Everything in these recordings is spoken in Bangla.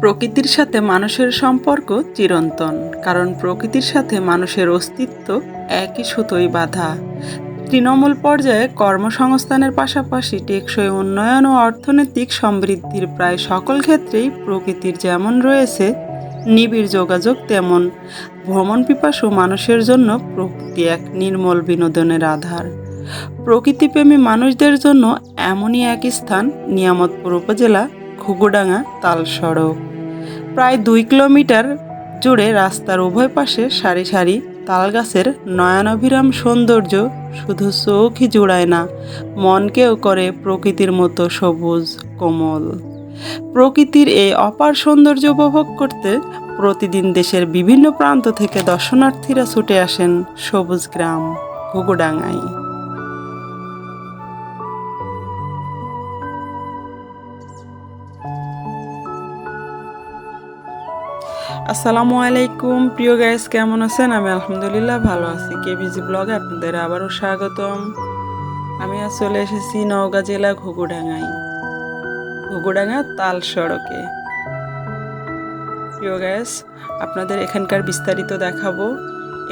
প্রকৃতির সাথে মানুষের সম্পর্ক চিরন্তন, কারণ প্রকৃতির সাথে মানুষের অস্তিত্ব একই সুতোই বাঁধা। তৃণমূল পর্যায়ে কর্মসংস্থানের পাশাপাশি টেকসই উন্নয়ন ও অর্থনৈতিক সমৃদ্ধির প্রায় সকল ক্ষেত্রেই প্রকৃতির যেমন রয়েছে, নিবিড় যোগাযোগ তেমন। ভ্রমণ পিপাসু মানুষের জন্য প্রকৃতি এক নির্মল বিনোদনের আধার। প্রকৃতিপ্রেমী মানুষদের জন্য এমনই এক স্থান নিয়ামতপুর উপজেলা ঘুঘুডাঙ্গা তাল সড়ক। প্রায় দুই কিলোমিটার জুড়ে রাস্তার উভয় পাশে সারি সারি তালগাছের নয়নাভিরাম সৌন্দর্য শুধু চোখই জুড়ায় না, মনকেও করে প্রকৃতির মতো সবুজ, কোমল। প্রকৃতির এই অপার সৌন্দর্য উপভোগ করতে প্রতিদিন দেশের বিভিন্ন প্রান্ত থেকে দর্শনার্থীরা ছুটে আসেন সবুজ গ্রাম ঘুঘুডাঙ্গায়। আসসালামু আলাইকুম। প্রিয় গাইস কেমন আছেন? আমি আলহামদুলিল্লাহ ভালো আছি। কেবিজি ব্লগে আপনাদের আবারও স্বাগতম। আমি আজ চলে এসেছি নওগাঁ জেলা ঘুঘুডাঙ্গায়। ঘুঘুডাঙ্গা তাল সড়কে। প্রিয় গ্যাস আপনাদের এখানকার বিস্তারিত দেখাবো।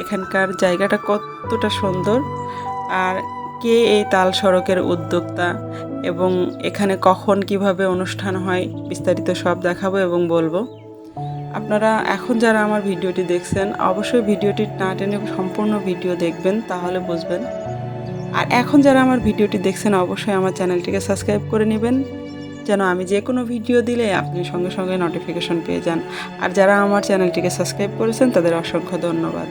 এখানকার জায়গাটা কতটা সুন্দর আর কে এই তাল সড়কের উদ্যোক্তা এবং এখানে কখন কীভাবে অনুষ্ঠান হয় বিস্তারিত সব দেখাবো এবং বলব। আপনারা এখন যারা আমার ভিডিওটি দেখছেন, অবশ্যই ভিডিওটি না টেনে সম্পূর্ণ ভিডিও দেখবেন, তাহলে বুঝবেন। আর এখন যারা আমার ভিডিওটি দেখছেন, অবশ্যই আমার চ্যানেলটিকে সাবস্ক্রাইব করে নেবেন, যেন আমি যে কোনো ভিডিও দিলে আপনি সঙ্গে সঙ্গে নোটিফিকেশন পেয়ে যান। আর যারা আমার চ্যানেলটিকে সাবস্ক্রাইব করেছেন, তাদের অসংখ্য ধন্যবাদ।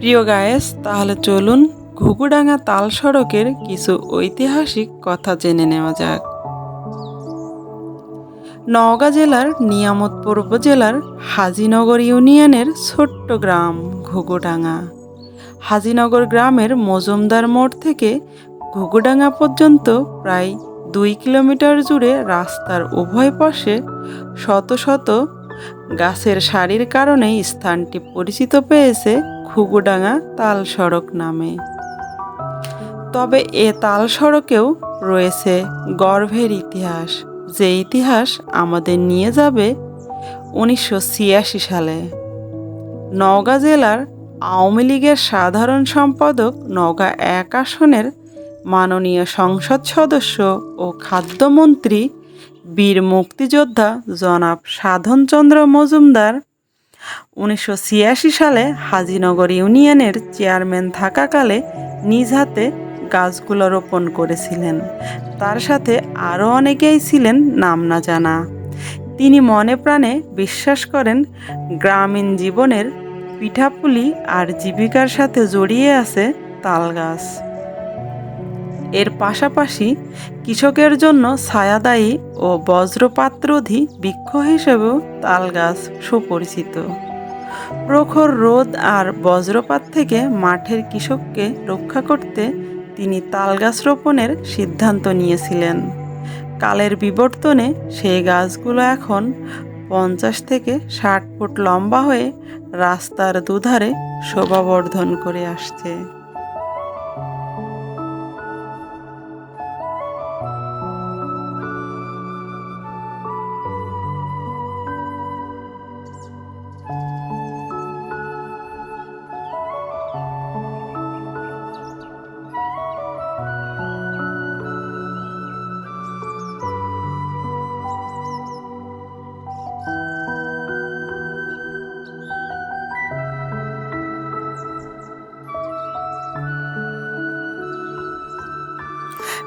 প্রিয় গায়েস, তাহলে চলুন ঘুঘুডাঙ্গা তাল সড়কের কিছু ঐতিহাসিক কথা জেনে নেওয়া যাক। নওগাঁ জেলার নিয়ামতপুর উপজেলার হাজিনগর ইউনিয়নের ছোট্ট গ্রাম ঘুঘুডাঙ্গা। হাজিনগর গ্রামের মজুমদার মোড় থেকে ঘুঘুডাঙ্গা পর্যন্ত প্রায় দুই কিলোমিটার জুড়ে রাস্তার উভয় পাশে শত শত গাছের সারির কারণেই স্থানটি পরিচিত পেয়েছে ঘুঘুডাঙ্গা তাল সড়ক নামে। তবে এ তাল সড়কেও রয়েছে গর্ভের ইতিহাস, যে ইতিহাস আমাদের নিয়ে যাবে উনিশশো ছিয়াশি সালে। নওগাঁ জেলার আওয়ামী লীগের সাধারণ সম্পাদক নওগাঁ এক আসনের মাননীয় সংসদ সদস্য ও খাদ্যমন্ত্রী বীর মুক্তিযোদ্ধা জনাব সাধনচন্দ্র মজুমদার উনিশশো ছিয়াশি সালে হাজিনগর ইউনিয়নের চেয়ারম্যান থাকাকালে নিজ হাতে গাছগুলো রোপণ করেছিলেন। তার সাথে আরও অনেকেই ছিলেন নাম না জানা। তিনি মনে প্রাণে বিশ্বাস করেন, গ্রামীণ জীবনের পিঠাপুলি আর জীবিকার সাথে জড়িয়ে আছে তাল গাছ। এর পাশাপাশি কৃষকের জন্য ছায়াদায়ী ও বজ্রপাতরোধী বৃক্ষ হিসেবেও তাল গাছ সুপরিচিত। প্রখর রোদ আর বজ্রপাত থেকে মাঠের কৃষককে রক্ষা করতে তিনি তাল গাছ রোপণের সিদ্ধান্ত নিয়েছিলেন। কালের বিবর্তনে সেই গাছগুলো এখন পঞ্চাশ থেকে ষাট ফুট লম্বা হয়ে রাস্তার দুধারে শোভাবর্ধন করে আসছে।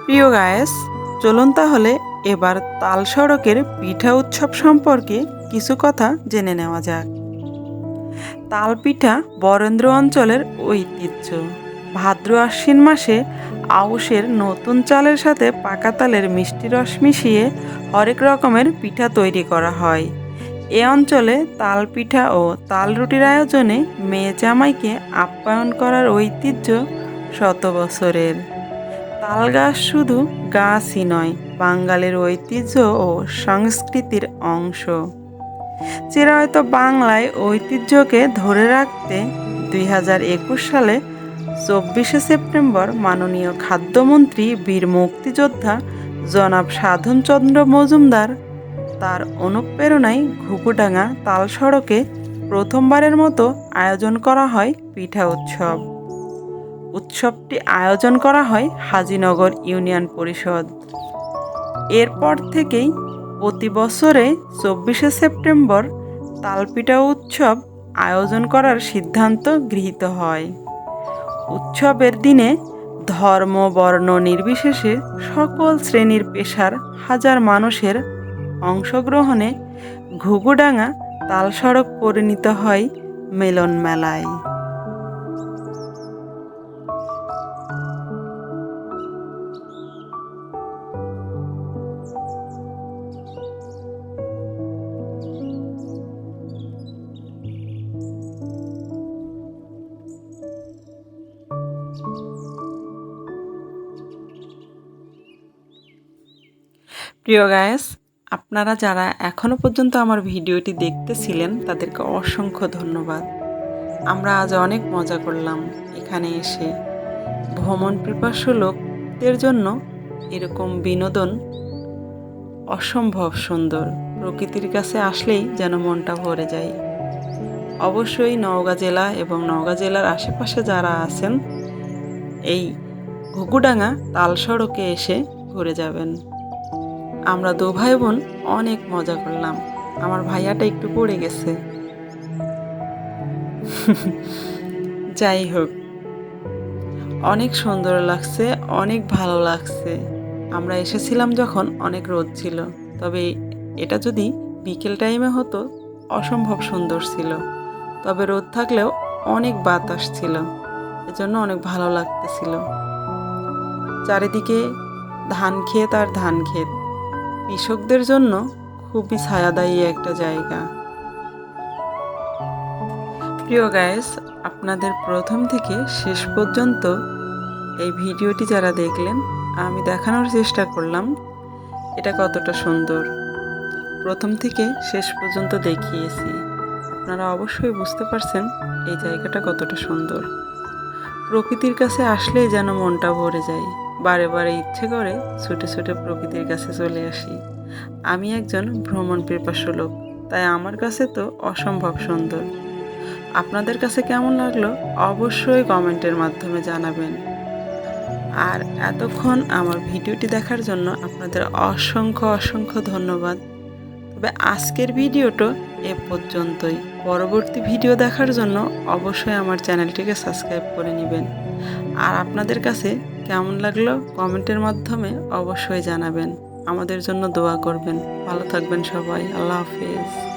প্রিয় গায়েস চলুন তাহলে এবার তাল সড়কের পিঠা উৎসব সম্পর্কে কিছু কথা জেনে নেওয়া যাক। তাল পিঠা বরেন্দ্র অঞ্চলের ঐতিহ্য। ভাদ্র আশ্বিন মাসে আউশের নতুন চালের সাথে পাকা তালের মিষ্টি রস মিশিয়ে হরেক রকমের পিঠা তৈরি করা হয়। এ অঞ্চলে তাল পিঠা ও তাল রুটির আয়োজনে মেয়ে জামাইকে আপ্যায়ন করার ঐতিহ্য শত বছরের। তাল গাছ শুধু গাছই নয়, বাঙালির ঐতিহ্য ও সংস্কৃতির অংশ। যারা হয়তো বাংলায় ঐতিহ্যকে ধরে রাখতে দুই হাজার একুশ সালে চব্বিশে সেপ্টেম্বর মাননীয় খাদ্যমন্ত্রী, বীর মুক্তিযোদ্ধা জনাব সাধনচন্দ্র মজুমদার তার অনুপ্রেরণায় ঘুঘুডাঙ্গা তাল সড়কে প্রথমবারের মতো আয়োজন করা হয় পিঠা উৎসব। উৎসবটি আয়োজন করা হয় হাজিনগর ইউনিয়ন পরিষদ। এরপর থেকেই প্রতি বছরে চব্বিশে সেপ্টেম্বর তালপিঠা উৎসব আয়োজন করার সিদ্ধান্ত গৃহীত হয়। উৎসবের দিনে ধর্ম, বর্ণ নির্বিশেষে সকল শ্রেণির পেশার হাজার মানুষের অংশগ্রহণে ঘুঘুডাঙ্গা তাল সড়ক পরিণত হয় মিলন মেলায় প্রিয় গায়েস আপনারা যারা এখনও পর্যন্ত আমার ভিডিওটি দেখতেছিলেন, তাদেরকে অসংখ্য ধন্যবাদ। আমরা আজ অনেক মজা করলাম এখানে এসে। ভ্রমণ পিপাসু লোকদের জন্য এরকম বিনোদন অসম্ভব সুন্দর। প্রকৃতির কাছে আসলেই যেন মনটা ভরে যায়। অবশ্যই নওগাঁ জেলা এবং নওগাঁ জেলার আশেপাশে যারা আছেন, এই ঘুঘুডাঙ্গা তাল সড়কে এসে ঘুরে যাবেন। আমরা দু ভাই বোন অনেক মজা করলাম। আমার ভাইয়াটা একটু পড়ে গেছে। যাই হোক। অনেক সুন্দর লাগছে, অনেক ভালো লাগছে। আমরা এসেছিলাম যখন অনেক রোদ ছিল, তবে এটা যদি বিকেল টাইমে হতো, অসম্ভব সুন্দর ছিল। তবে রোদ থাকলেও অনেক বাতাস ছিল, এজন্য অনেক ভালো লাগতেছিল। চারিদিকে ধান ক্ষেত আর ধান ক্ষেত। কৃষকদের জন্য খুবই ছায়াদায়ী একটা জায়গা। প্রিয় গায়েস আপনাদের প্রথম থেকে শেষ পর্যন্ত এই ভিডিওটি যারা দেখলেন, আমি দেখানোর চেষ্টা করলাম এটা কতটা সুন্দর। প্রথম থেকে শেষ পর্যন্ত দেখিয়েছি। আপনারা অবশ্যই বুঝতে পারছেন এই জায়গাটা কতটা সুন্দর। প্রকৃতির কাছে আসলেই যেন মনটা ভরে যায়। বারে বারে ইচ্ছে করে ছুটে ছুটে প্রকৃতির কাছে চলে আসি। আমি একজন ভ্রমণ পিপাসু লোক, তাই আমার কাছে তো অসম্ভব সুন্দর। আপনাদের কাছে কেমন লাগল অবশ্যই কমেন্টের মাধ্যমে জানাবেন। আর এতক্ষণ আমার ভিডিওটি দেখার জন্য আপনাদের অসংখ্য অসংখ্য ধন্যবাদ। তবে আজকের ভিডিওটা এ পর্যন্তই। পরবর্তী ভিডিও দেখার জন্য অবশ্যই আমার চ্যানেলটিকে সাবস্ক্রাইব করে নেবেন। আর আপনাদের কাছে কেমন লাগল কমেন্টের মাধ্যমে অবশ্যই জানাবেন। আমাদের জন্য দোয়া করবেন। ভালো থাকবেন সবাই। আল্লাহ হাফিজ।